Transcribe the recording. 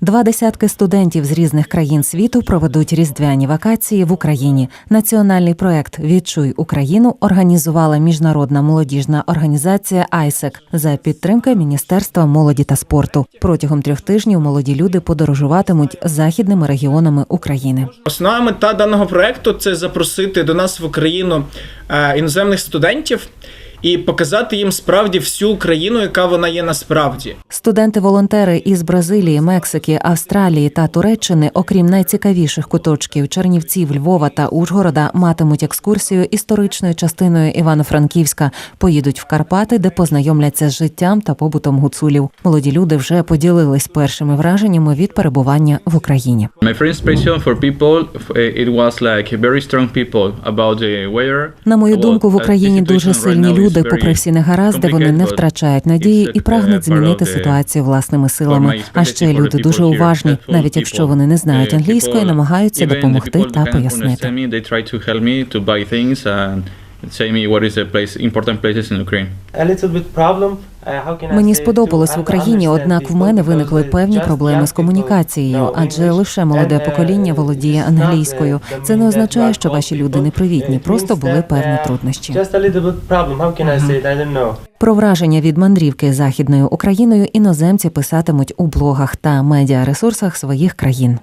Два десятки студентів з різних країн світу проведуть різдвяні вакації в Україні. Національний проект Відчуй Україну організувала міжнародна молодіжна організація «Айсек» за підтримки Міністерства молоді та спорту. Протягом трьох тижнів молоді люди подорожуватимуть західними регіонами України. Основна мета даного проекту це запросити до нас в Україну е, іноземних студентів і показати їм справді всю Україну, яка вона є насправді. Студенти-волонтери із Бразилії, Мексики, Австралії та Туреччини, окрім найцікавіших куточків Чернівців, Львова та Ужгорода, матимуть екскурсію історичною частиною Івано-Франківська. Поїдуть в Карпати, де познайомляться з життям та побутом гуцулів. Молоді люди вже поділились першими враженнями від перебування в Україні. На мою думку, в Україні дуже сильні is люди, попри всі негаразди, вони не втрачають надії і uh, прагнуть змінити ситуацію власними силами. А ще люди дуже уважні, навіть якщо вони не знають Uh, англійської, намагаються допомогти та пояснити. Ukraine. Мені сподобалось в Україні, однак в мене виникли певні проблеми з комунікацією, адже лише молоде покоління володіє англійською. Це не означає, що ваші люди непривітні, просто були певні труднощі. Know. Про враження від мандрівки західною Україною іноземці писатимуть у блогах та медіаресурсах своїх країн.